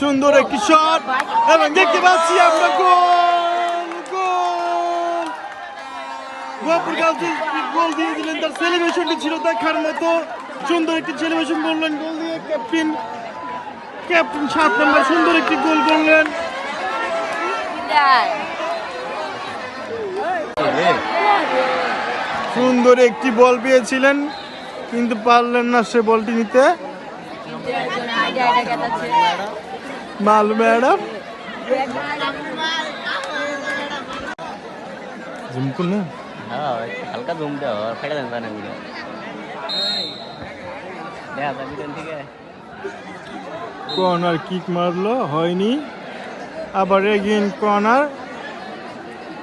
সুন্দর একটি শট এবং দেখতে পাচ্ছি আমরা গোল গোল। গোপুর গাছে গোল দিয়ে দিলেন, তার সেলিব্রেশনটি ছিল দেখার মতো। সুন্দর একটি সেলিব্রেশন করলেন, গোল দিয়ে ক্যাপ্টেন ক্যাপ্টেন সাত নম্বর, সুন্দর একটি গোল করলেন। সুন্দর একটি বল পেয়েছিলেন, কিন্তু পারলেন না সে বলটি নিতে। মাল ম্যাডাম? জুম হ্যাঁ হালকা জুম দাও আর ফেটে দেন দেখা যাবে থেকে। কর্নার কিক মারলো হয়নি। আবার again corner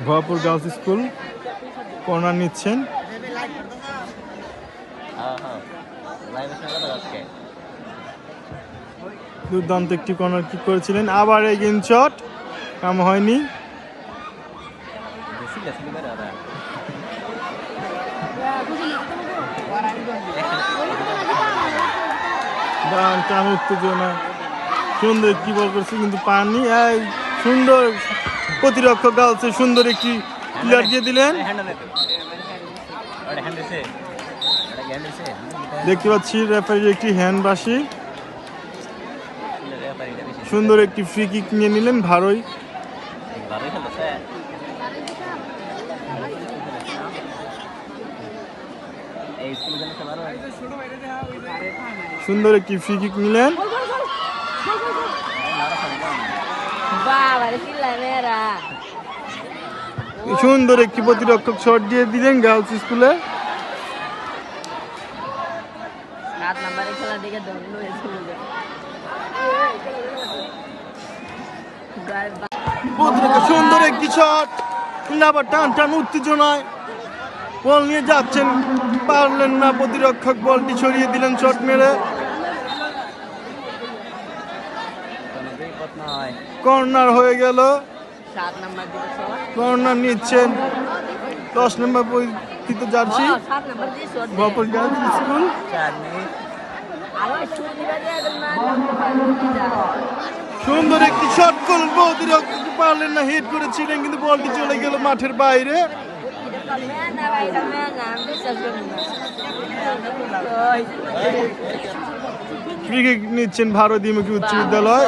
Bhaypur girls school corner নিচ্ছেন। হ্যাঁ হ্যাঁ। সঙ্গে কথা আজকে দুর্দান্ত একটি কর্নার কিক করেছিলেন। আবার এগেইন শট কাম হয়নি। টান উত্তেজনা। সুন্দর কি বল করছে, কিন্তু পানি সুন্দর প্রতিরক্ষক গার্লসে সুন্দর একটি প্লেয়ার দিয়ে দিলেন। দেখতে পাচ্ছি রেফারির একটি হ্যান্ড বাসি সুন্দর একটি ফ্রি কিক নিয়ে নিলেন ভারই। সুন্দর একটি ফ্রি কিক নিলেন। সুন্দর একটি প্রতিরক্ষক শট দিয়ে দিলেন গার্লস স্কুলে সাত খেলা দেখে দৌড় হয়েছিল সুন্দর একটি শট আবার টান টান উত্তেজনায়। বল নিয়ে যাচ্ছেন। পারলেন না প্রতিরক্ষক। বলটি ছড়িয়ে দিলেন শট মেরে। কর্নার হয়ে গেল। কর্নার নিচ্ছেন। দশ নম্বর পরিচিত জার্সি গার্লস স্কুল সুন্দর একটি শট করলেন পারলেন না? হিট করেছিলেন কিন্তু বলটি চলে গেল মাঠের বাইরে। ভাই এটা আমি বিশ্বাস করি না ওই ফ্রি কিক নিচ্ছেন ভারতীয়মুখী উচ্চ বিদ্যালয়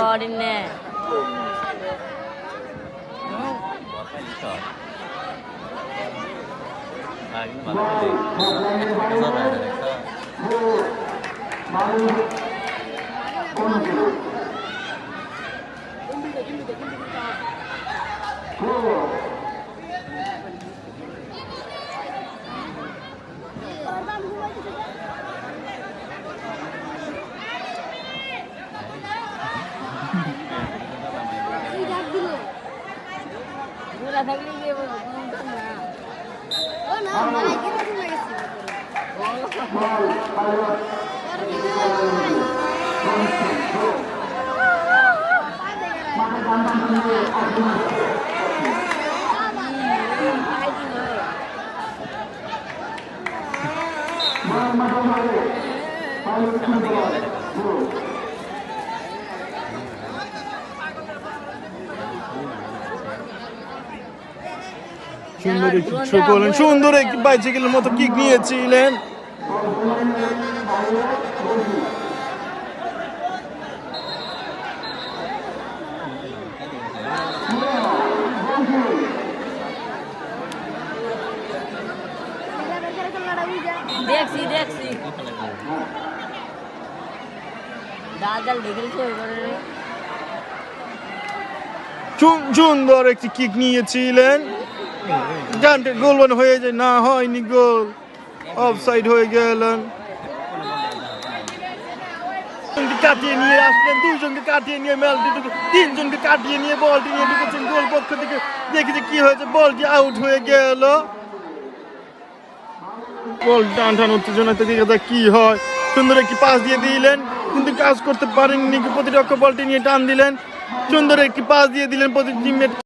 à nhưng mà cái gì cái sao này này sao Gracias. 하나 말하기 한숨 하겠습니다. 여러분, সুন্দর একটি থ্রো করলেন সুন্দর একটি বাইসাইকেলের মতো কিক নিয়েছিলেন। দেখছি সুন্দর একটি কিক নিয়েছিলেন। জানতে হয়ে যায়, না হয়নি গোল। অফ সাইড হয়ে গেলেন। কাটিয়ে নিয়ে আসলেন কাটিয়ে নিয়ে মেলটি তিনজনকে কাটিয়ে নিয়ে বলটি নিয়ে ঢুকেছেন গোল পক্ষ থেকে। কি হয়েছে বলটি আউট হয়ে গেল। বল টান টান, উত্তেজনা থেকে দেখা কি হয়? সুন্দর একটি পাস দিয়ে দিলেন, কিন্তু কাজ করতে পারেননি প্রতিরক্ষক বলটি নিয়ে টান দিলেন। সুন্দর একটি পাস দিয়ে দিলেন প্রতি টিমমেট